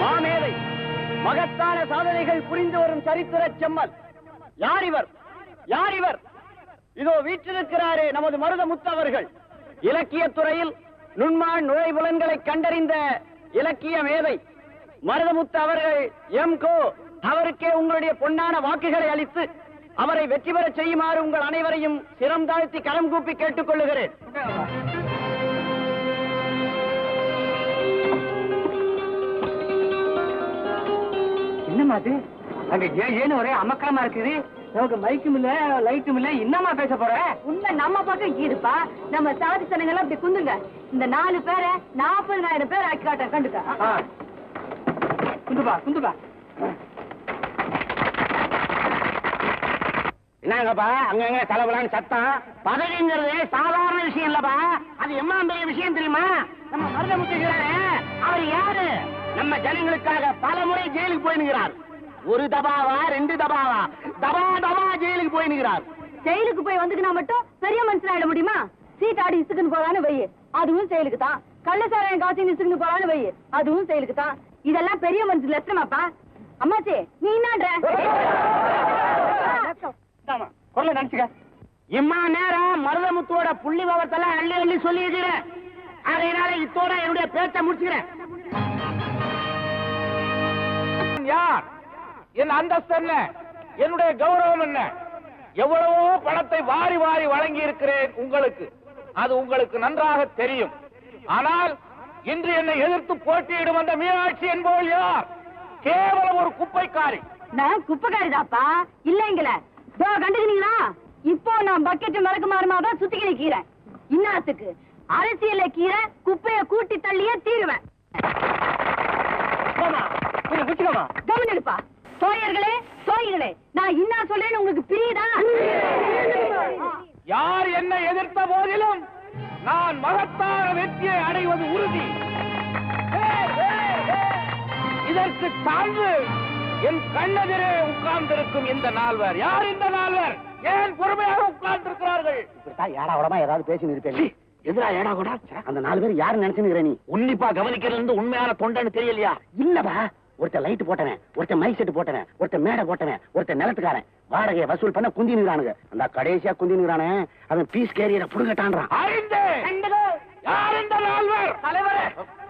மாமேதை மகத்தான சாதனைகள் புரிந்து வரும் சரித்திர செம்மல். யார் இவர் யார் இவர் இதோ வீற்றிருக்கிறாரே நமது மருத முத்தவர்கள் இலக்கிய துறையில் நுண்மான் நுழைபுலன்களை கண்டறிந்த இலக்கிய மேதை. மருதமுத்து அவர்கள் எம் கோ அவருக்கே உங்களுடைய பொன்னான வாக்குகளை அளித்து அவரை வெற்றி பெற செய்யுமாறு உங்கள் அனைவரையும் சிரம் தாழ்த்தி கரம் கூப்பி கேட்டுக் என்னம்மா அது? அங்க ஏன்னு ஒரே அமக்கலமா இருக்குது. நமக்கு மைக்கும் இல்ல லைட்டும் இல்ல. என்னம்மா பேச போற? உண்மை நம்ம பக்கம் இருப்பா நம்ம சாதி சனங்கள்லாம் அப்படி குந்துங்க. இந்த நாலு பேரை நாற்பதாயிரம் பேர் ஆக்கி காட்ட கண்டுக்க? ஆ. குந்துப்பா குந்துப்பா. என்னங்கப்பா அங்கங்க கலவலான்னு சத்தம். பதவிங்கிறது சாதாரண விஷயம் இல்லப்பா. அது எம்மா பெரிய விஷயம் தெரியுமா? நம்ம மருதமுத்துகிறாரே அவர் யாரு? நம்ம ஜனங்களுக்காக பல முறை ஜெயிலுக்கு போயினுகிறார். ஒரு தபாவா ரெண்டு தபாவா? தபா தபா ஜெயிலுக்கு போயினுகிறார். ஜெயிலுக்கு போய் வந்துக்கினா மட்டும் பெரிய மனுஷன் ஆயிட முடியுமா? சீட் ஆடி இசுக்குன்னு போறான்னு வை அதுவும் செயலுக்கு தான். கள்ளசாராயம் காசி இசுக்குன்னு போறான்னு வை அதுவும் செயலுக்கு தான். இதெல்லாம் பெரிய மனுஷன் லட்சணமாப்பா. அம்மாச்சி நீ என்னன்ற? குரல நினைச்சுக்க. இம்மா நேரம் மருதமுத்துவோட புள்ளி விவரத்தெல்லாம் அள்ளி அள்ளி சொல்லியிருக்கிறேன். அதனால இத்தோட என்னுடைய பேச்சை முடிச்சுக்கிறேன். யார்? என் அந்தஸ்து என்ன? என்னுடைய கௌரவம் என்ன? எவ்வளவோ பணத்தை வாரி வாரி வழங்கி இருக்கிறேன் உங்களுக்கு. அது உங்களுக்கு நன்றாக தெரியும். ஆனால் இன்று என்னை எதிர்த்து போட்டியிடும் அந்த மீனாட்சி என்பவள் யார்? கேவலம் ஒரு குப்பைக்காரி. நான் குப்பைக்காரிதாப்பா. இல்லைங்கள தோ கண்டுக்கிறீங்களா இப்போ நான் பக்கெட் மறக்க மாறுமா தான் சுத்திக்கிற கீரை. இன்னாத்துக்கு. அரசியல கீரை குப்பைய கூட்டி தள்ளியே தீருவேன். கொஞ்சம் குச்சிக்கமா கவனிப்பா தோயர்களே தோய்களே நான் இன்னா சொல்றேன்னு உங்களுக்கு பிரியுதா? யார் என்னை எதிர்த்த போதிலும் நான் மகத்தான வெற்றியை அடைவது உறுதி. இதற்கு சான்று என் கண்ணெதிரே உட்கார்ந்திருக்கும் இந்த நால்வர். யார் இந்த நால்வர்? ஏன் பொறுமையாக உட்கார்ந்திருக்கிறார்கள்? இப்படித்தான் ஏடா கூடமா ஏதாவது பேசி நிற்பேன் எதிரா ஏடா கூட அந்த நாலு பேர் யாரு நினைச்சுன்னு நீ? உன்னிப்பா கவனிக்கிறது உண்மையான தொண்டன்னு தெரியலையா? இல்லப்பா. ஒருத்தன் லைட் போட்டவன் ஒருத்தன் மைக் செட் போட்டவன் ஒருத்தன் மேடை போட்டவன் ஒருத்தன் நிலத்துக்காரன். வாடகையை வசூல் பண்ண குந்தி நிறானுங்க அந்த கடைசியா குந்தி நிறானே அவன் பீஸ் கேரியரை புடுங்கட்டான்றான். இந்த நால்வர்? தலைவரே!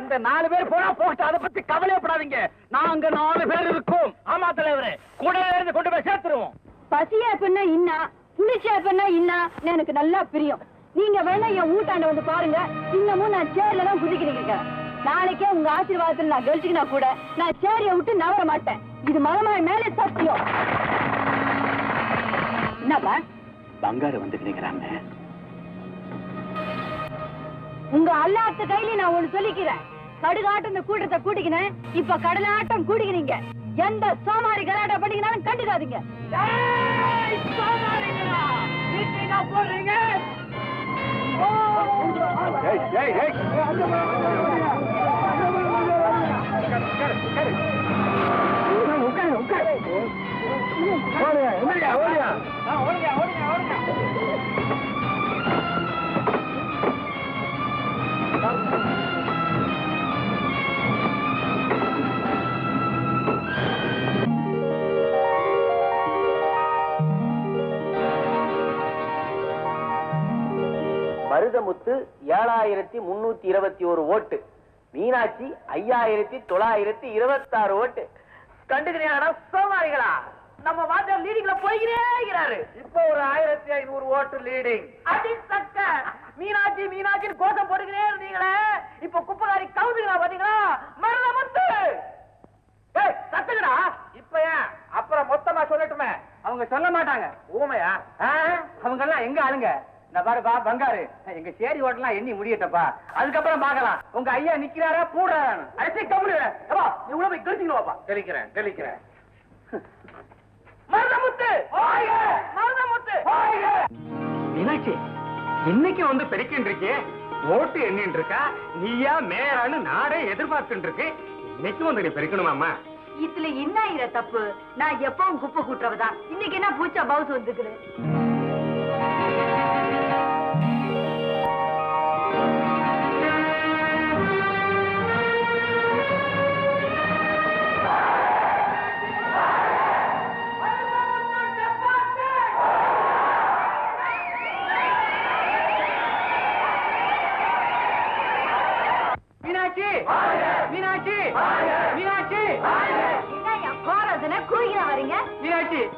இந்த நாலு பேர் போனா போட்டு அதை பத்தி கவலைப்படாதீங்க நாங்க நாலு பேர் இருக்கோம். ஆமா தலைவரே. கூட இருந்து கொண்டு போய் சேர்த்துருவோம். பசியா பெண்ணா இன்னா புளிச்சியா பெண்ணா இன்னா எனக்கு நல்லா பிரியும். நீங்க வேணா என் ஊட்டாண்ட வந்து பாருங்க. இன்னமும் நான் சேர்ல தான் குதிக்கிறீங்க. இருக்கேன் நாளைக்கே உங்க ஆசீர்வாதத்துல நான் கழிச்சுக்கினா கூட நான் சேரிய விட்டு நவர மாட்டேன். இது மரமாய் மேலே சத்தியம். என்னப்பா? பங்காரு வந்துக்கிறீங்கிறாங்க உங்க அல்லாத்த கையில நான் ஒண்ணு சொல்லிக்கிறேன். கடுகாட்டம் இந்த கூட்டத்தை கூட்டிக்கினேன் இப்ப கடலாட்டம் கூட்டிக்கிறீங்க எந்த சோமாரி கலாட்டம் பண்ணிக்கினாலும் கண்டுக்காதீங்க. மருதமுத்து ஏழாயிரத்தி முன்னூத்தி இருபத்தி ஒரு ஓட்டு. மீனாட்சி ஐயாயிரத்தி தொள்ளாயிரத்தி இருபத்தாறு ஓட்டு. கண்டுக்கிறீங்களா சோமாரிகளா நம்ம வாத்தியார் லீடிங்ல போய்கிறேங்கிறாரு இப்போ ஒரு ஆயிரத்தி ஐநூறு ஓட்டு லீடிங் அடி சக்க. மீனாட்சி மீனாட்சின்னு கோஷம் போட்டுக்கிறே இருந்தீங்களே. இப்போ குப்பகாரி கவுந்துங்களா பாத்தீங்களா? மருதமுத்து ஏய் சத்துங்கடா. இப்ப ஏன்? அப்புறம் மொத்தமா சொல்லட்டுமே. அவங்க சொல்ல மாட்டாங்க. ஊமையா? அவங்க எல்லாம் எங்க ஆளுங்க? இந்த பாருப்பா பங்காரு. எங்க சேரி ஓட்டலாம் எண்ணி முடியட்டப்பா. அதுக்கப்புறம் பார்க்கலாம். உங்க ஐயா நிக்கிறாரா பூடுறாரு அரிசி கம்முனு. ஏப்பா நீ உள்ள போய் கழிச்சிக்கணும் வாப்பா. தெளிக்கிறேன் தெளிக்கிறேன் மருதமுத்து! மருதமுத்து! மீனாட்சி இன்னைக்கு வந்து பெருக்கின்னு இருக்கே ஓட்டு எண்ணின்னு இருக்கா நீயா மேயரான்னு நாடே எதிர்பார்த்துட்டு இருக்கு இன்னைக்கு வந்து நீ பெருக்கணுமாமா இதுல என்ன தப்பு? நான் எப்பவும் குப்பை கூட்டுறவதான். இன்னைக்கு என்ன பூச்சா பவுஸ் வந்துக்குது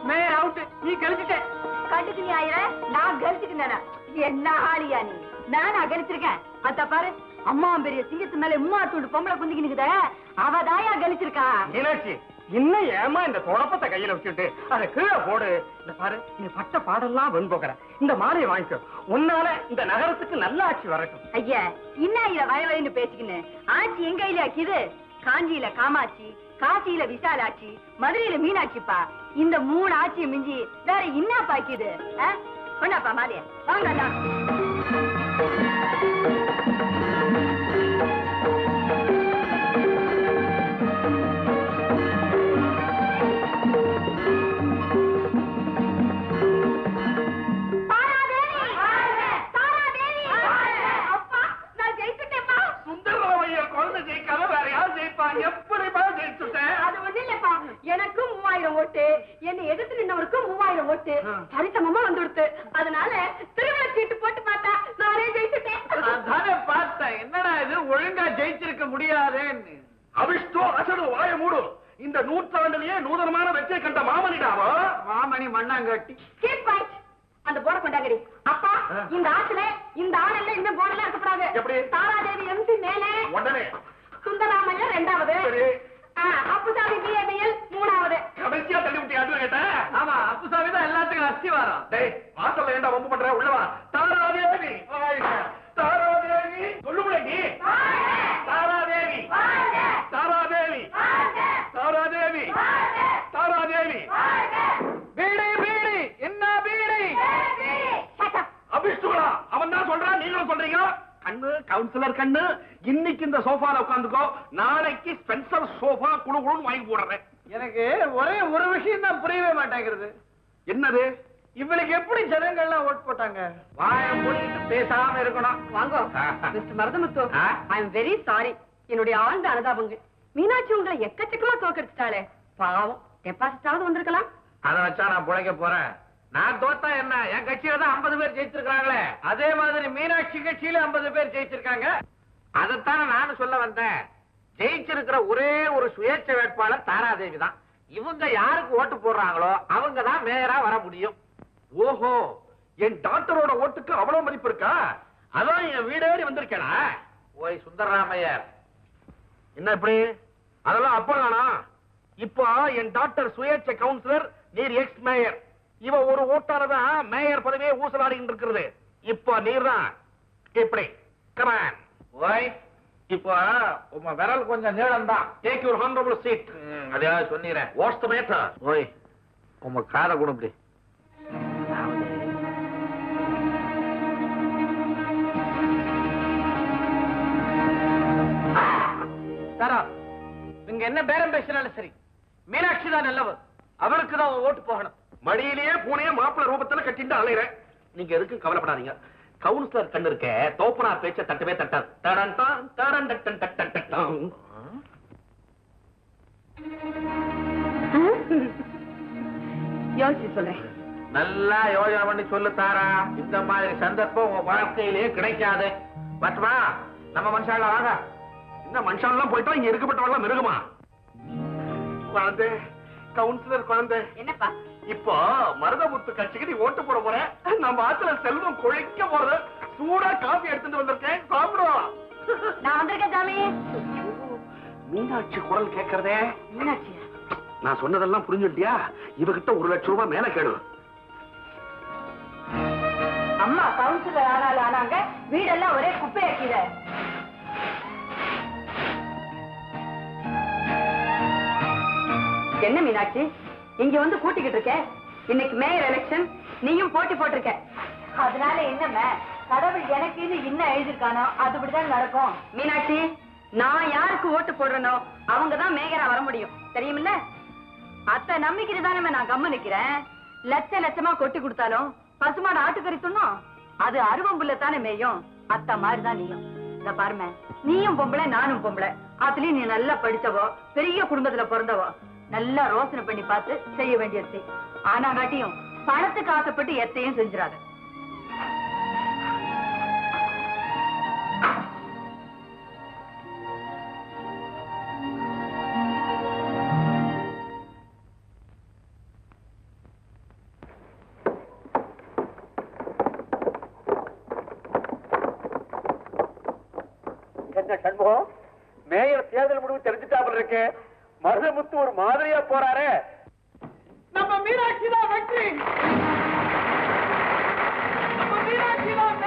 மேயர் அவுட் நீ கழிச்சிட்ட கண்டுக்கு நீ ஆயிர. நான் கழிச்சுக்கிட்டேனா என்ன ஆளியா நீ? நானா கழிச்சிருக்கேன் அத்த பாரு அம்மா பெரிய சிங்கத்து மேல உம்மா தூண்டு பொம்பளை குந்திக்கு நிக்குதே. அவ தாயா கழிச்சிருக்கா மீனாட்சி இன்னும் ஏமா இந்த தொடப்பத்தை கையில வச்சுட்டு அதை கீழே போடு. இந்த பாரு நீ பட்ட பாடெல்லாம் வெண்போக்கிற இந்த மாலையை வாங்கிக்கோ. உன்னால இந்த நகரத்துக்கு நல்ல ஆட்சி வரட்டும். ஐயா இன்னும் இத வய வயன்னு பேசிக்கின்னு. ஆட்சி எங்க கையில ஆக்கிது காஞ்சியில காமாட்சி காசியில விசாலாட்சி மதுரையில மீனாட்சிப்பா. இந்த மூணு ஆட்சியை மிஞ்சி வேற என்ன பாக்கிது கொண்டாப்பா மாலைய வாங்க மாமனிடாவோ மாமணி மண்ணாங்கட்டி Keep quiet. அந்த போட கொண்டாங்கடி. அப்பா. இந்த ஆத்துல இந்த ஆளெல்லாம் இந்த போர்டுல இருக்கக்கூடாது. எப்படி? தாராதேவி எம்சி மேலே. உடனே. சுந்தராமையர் ரெண்டாவது. அப்புசாமி பிஏபிஎல் மூணாவது. கடைசியா தள்ளி விட்டு அது கேட்டேன் ஆமா அப்புசாமி தான் எல்லாத்துக்கும் அஸ்திவாரம் டேய் வாசல்ல ஏன்டா வம்பு பண்ற? உள்ளவா தாராதேவி. தாராதேவி. சொல்லுமுடி தாராதேவி தாராதேவி தாராதேவி தாராதேவி பீடி பீடி என்ன பீடி அபிஷ்டுகளா சொல்றான் நீங்களும் சொல்றீங்க கண்ணு கவுன்சிலர் கண்ணு இன்னைக்கு இந்த சோஃபால உட்காந்துக்கோ. நாளைக்கு ஸ்பென்சர் சோஃபா குழு குழுன்னு வாங்கி போடுறேன். எனக்கு ஒரே ஒரு விஷயம் தான் புரியவே மாட்டேங்கிறது என்னது? இவளுக்கு எப்படி ஜனங்கள்லாம் ஓட் போட்டாங்க? வாய மூடிட்டு பேசாம இருக்கணும். வாங்கோ. Mister Maruthamuthu? I am very sorry என்னுடைய ஆழ்ந்த அனுதாபங்கள் மீனாட்சி உங்களை எக்கச்சக்கமா தோக்கடிச்சிட்டாளே பாவம். டெபாசிட்டாவது வந்திருக்கலாம். அத வச்சா நான் பிழைக்க போறேன். நான் தோத்தா என்ன? என் கட்சியில தான் 50 பேர் ஜெயிச்சிருக்காங்களே அதே மாதிரி மீனாட்சி கட்சியில 50 பேர் ஜெயிச்சிருக்காங்க. அதைத்தானே நானும் சொல்ல வந்தேன். ஜெயிச்சிருக்கிற ஒரே ஒரு சுயேட்சை வேட்பாளர் தாராதேவி தான். இவங்க யாருக்கு ஓட்டு போடுறாங்களோ அவங்க தான் மேயரா வர முடியும். ஓஹோ என் டாக்டரோட ஓட்டுக்கு அவ்வளவு மதிப்பு இருக்கா? அதான் என் வீடேறி வந்திருக்கேனா? ஓய் சுந்தரராமையர். என்ன இப்படி? அதெல்லாம் அப்ப தானா இப்போ என் டாக்டர் சுயேட்சை கவுன்சிலர் நீர் எக்ஸ் மேயர். இவ ஒரு ஓட்டாலதான் மேயர் பதவியே ஊசலாடிக்கிட்டு இருக்கிறது இப்போ நீர் தான் இப்படி கமான் ஓய் இப்போ உங்க விரல் கொஞ்சம் நீளம் தான் டேக் யுவர் ஹானரபிள் சீட் அதையாவது சொன்னீரேன். வாட்ஸ் த மேட்டர் ஓய் உங்க காதை கொடுப்படி தரா இங்க என்ன பேரம் பேசினாலும் சரி. மீனாட்சி தான் நல்லவ அவளுக்கு தான் ஓட்டு போகணும். மடியிலேயே பூனைய மாப்பிள ரூபத்துல கட்டிட்டு அலையிறேன். நீங்க எதுக்கும் கவலைப்படாதீங்க. கவுன்சிலர் கண்ணு இருக்க தோப்பனா பேச்ச தட்டவே தட்டாது தடன் தான், தடன் டட்டன் டட்டன் டட்டம். யோசிச்சு சொல்றேன். நல்லா யோசனை பண்ணி சொல்லு தாரா. இந்த மாதிரி சந்தர்ப்பம் உங்க வாழ்க்கையிலேயே கிடைக்காது. பட்டுமா நம்ம மனுஷால வாங்க. இந்த மனுஷன்லாம் போயிட்டா இங்க இருக்கப்பட்டவெல்லாம் மிருகமா? குழந்தை கவுன்சிலர் குழந்தை. என்னப்பா? இப்போ மருதமுத்து கட்சிக்கு நீ ஓட்டு போட போற. நம்ம ஆத்துல செல்வம் குழைக்க போறது. சூடா காபி எடுத்துட்டு வந்திருக்கேன். சாப்பிடுவோம் நான் வந்திருக்கேன் சாமி. மீனாட்சி குரல் கேட்கறதே மீனாட்சியா? நான் சொன்னதெல்லாம் புரிஞ்சுட்டியா இவகிட்ட ஒரு லட்சம் ரூபாய் மேல கேடு அம்மா கவுன்சிலர் ஆனாலும் ஆனாங்க. வீடெல்லாம் ஒரே குப்பையாக்கிட என்ன மீனாட்சி? இங்க வந்து கூட்டிக்கிட்டு இருக்க? இன்னைக்கு மேயர் எலெக்ஷன் நீயும் போட்டி போட்டிருக்க. அதனால என்னம்மா? கடவுள் எனக்கு இது இன்னும் எழுதிருக்கானோ அதுபடிதான் நடக்கும். மீனாட்சி நான் யாருக்கு ஓட்டு போடுறனோ அவங்க தான் மேயரா வர முடியும். தெரியுமில்ல? அத்தை நம்பிக்கை தானே நான் கம்ம நிக்கிறேன். லட்ச லட்சமா கொட்டி கொடுத்தாலும் பசுமாடு ஆட்டுக்கறி துண்ணும் அது அருவம்புல்ல தானே மேயும். அத்தை மாதிரிதான் நீயும். இந்த பாருமே நீயும் பொம்பளை நானும் பொம்பளை. அதுலயும் நீ நல்லா படிச்சவோ பெரிய குடும்பத்துல பிறந்தவோ நல்லா ரோசனை பண்ணி பார்த்து செய்ய வேண்டியது. ஆனா காட்டியும் பணத்துக்கு ஆசைப்பட்டு எத்தையும் செஞ்சிடாத. சண்முகம்? மேயர் தேர்தல் முடிவு தெரிஞ்சுட்டாமல் இருக்கேன் மருதமுத்து ஒரு மாதிரியா போறாரு. நம்ம மீனாட்சி தான் வெற்றி. நம்ம மீனாட்சி தான்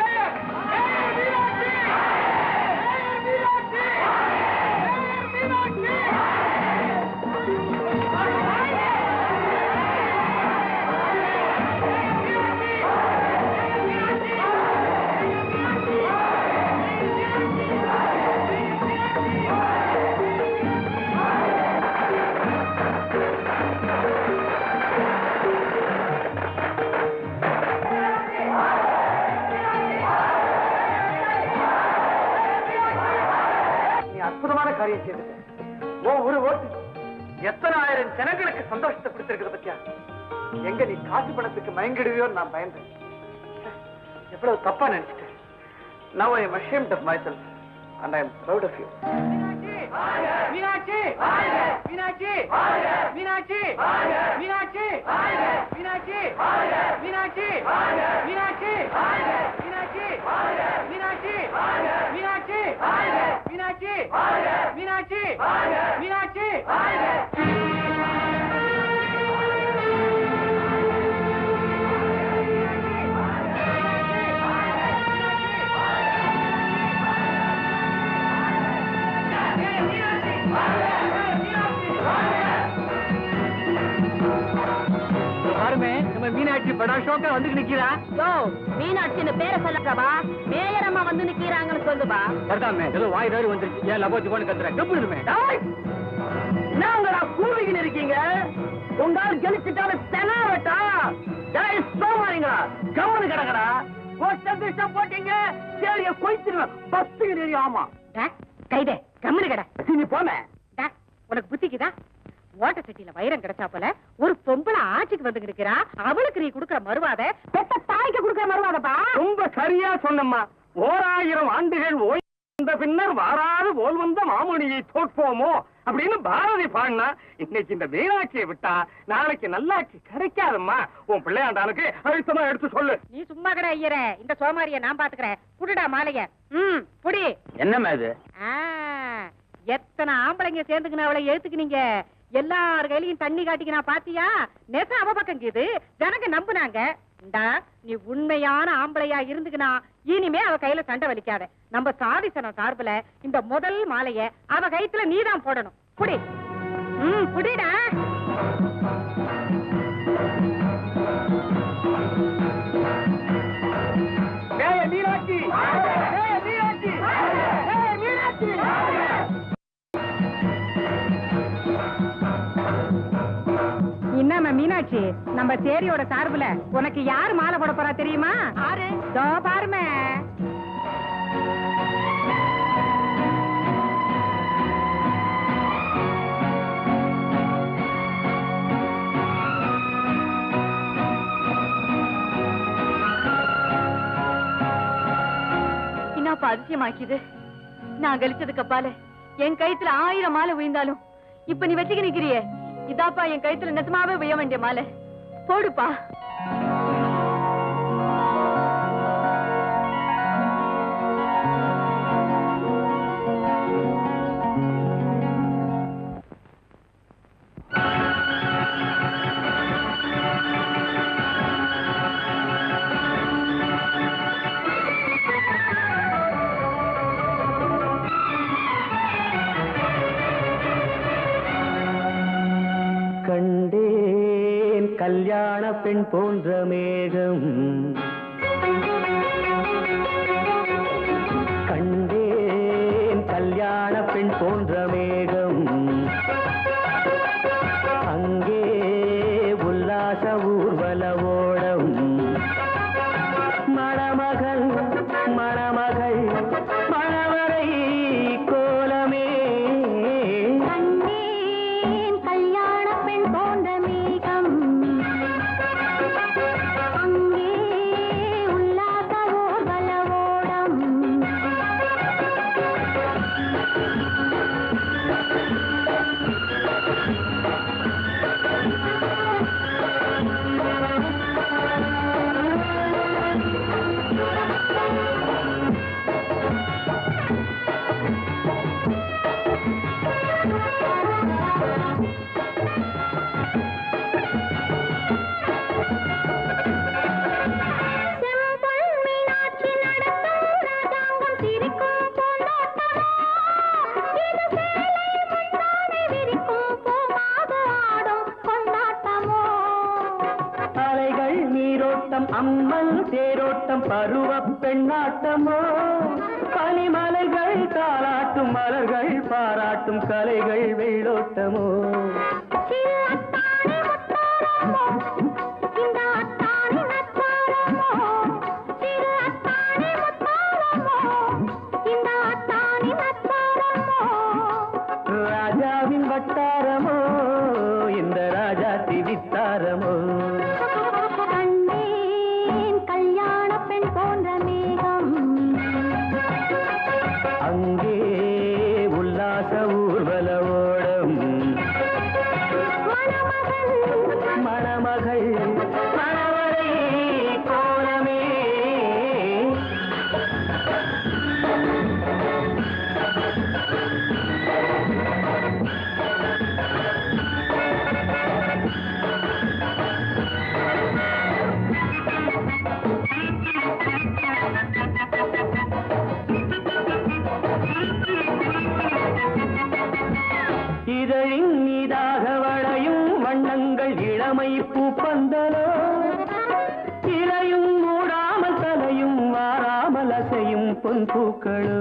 எங்க நீ காசு பணத்துக்கு மயங்கிடுவியோ நான் பயந்தேன் எவ்வளவு தப்பா நினைச்சிட்டேன் Now I am ashamed of myself and I am proud of you. Meenakshi Meenakshi Meenakshi Meenakshi Meenakshi Meenakshi Meenakshi Meenakshi Meenakshi Meenakshi Meenakshi Meenakshi Meenakshi Meenakshi படா ஷோக்கா வந்து நிக்கிறா? யோ மீனாட்சின்னு பேரை சொல்லக்கவா மேயரம்மா வந்து நிக்கிறாங்கன்னு சொல்லுபா சரிதாமே ஏதோ வாய் தாரி வந்துருச்சு. ஏன் லபோச்சு போன கத்துற கப்புடுமே நாங்களா கூவிக்கின்னு இருக்கீங்க? உங்கால் கெளிச்சுட்டாலும் தெனாவட்டா? ஜெய் சோமாரிங்களா கம்மனு கிடக்கடா. கோஷ்டம் போட்டீங்க சேலிய கொய்த்துருவேன் பஸ்துக்கு தெரியும் ஆமா. கைதே கம்முனு கடை. நீ போன உனக்கு புத்திக்குதா? ஓட்ட சட்டியில வைரம் கிடைச்சா போல ஒரு பொம்பளை ஆட்சிக்கு வந்து இருக்கிறா அவளுக்கு நீ குடுக்கற மறுவாத பெத்த தாய்க்கு குடுக்கற மறுவாதப்பா. ரொம்ப சரியா சொன்னம்மா. ஓராயிரம் ஆண்டுகள் ஓய் வந்த பின்னர் வாராது போல் வந்த மாமுனியை தோற்போமோ அப்படின்னு பாரதி பாடினா இன்னைக்கு இந்த மீனாட்சியை விட்டா நாளைக்கு நல்லாட்சி கிடைக்காதம்மா. உன் பிள்ளையாண்டானுக்கு அழுத்தமா எடுத்து சொல்லு. நீ சும்மா கடை ஐயரே. இந்த சோமாரிய நான் பாத்துக்கிறேன். புடிடா மாலைய. ம் புடி என்னம்மா இது? ஆ, எத்தனை ஆம்பளைங்க சேர்ந்துக்கின அவளை எழுத்துக்கினீங்க. எல்லார் கையிலயும் தண்ணி காட்டிக்கினா பாத்தியா? நெசம் அவ பக்கம் இது ஜனங்க நம்புனாங்க. இந்தா நீ உண்மையான ஆம்பளையா இருந்துக்கினா இனிமே அவ கையில சண்டை வலிக்காத. நம்ம சாதிசனம் சார்புல இந்த முதல் மாலைய அவ கைத்துல நீதான் போடணும். புடி ம் புடிடா நம்ம சேரியோட சார்புல உனக்கு யார் மாலை போட போறா தெரியுமா? ஆறு தோ பாருமே. என்னப்பா அதிசயமாக்கிது. நான் கழிச்சதுக்கு அப்பால என் கழுத்துல ஆயிரம் மாலை விழுந்தாலும் இப்ப நீ வச்சுக்க நிக்கிறியே. இதாப்பா என் கழுத்துல நெசமாவே விழ வேண்டிய மாலை. போடுப்பா. பெண் போன்ற மேகம். பருவ பெண்ணாட்டமோ பனிமலைகள் தாளாட்டும் மலர்கள் பாராட்டும் கலைகள் வெள்ளோட்டமோ பூக்களோ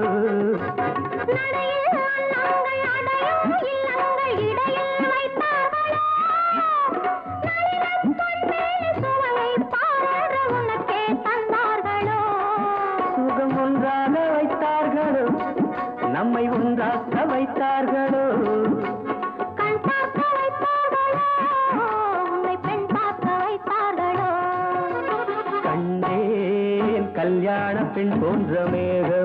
பெண் போன்ற மேக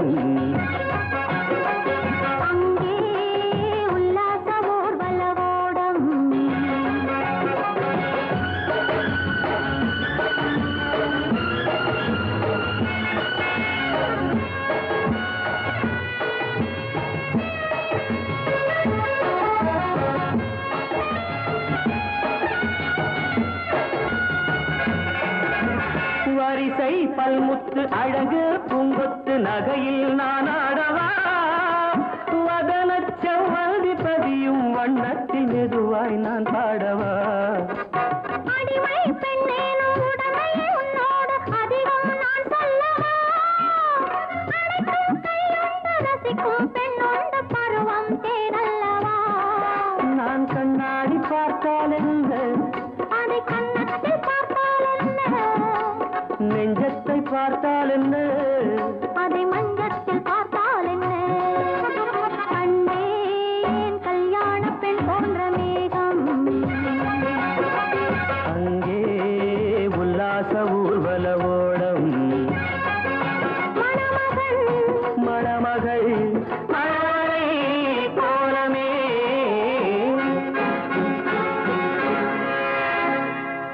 முத்து அழகு பூங்கொத்து நகையில் நான் ஆடவா? மதன செவ்வதி பதியும் வண்ணத்தில் மெதுவாய் நான் பாடவா?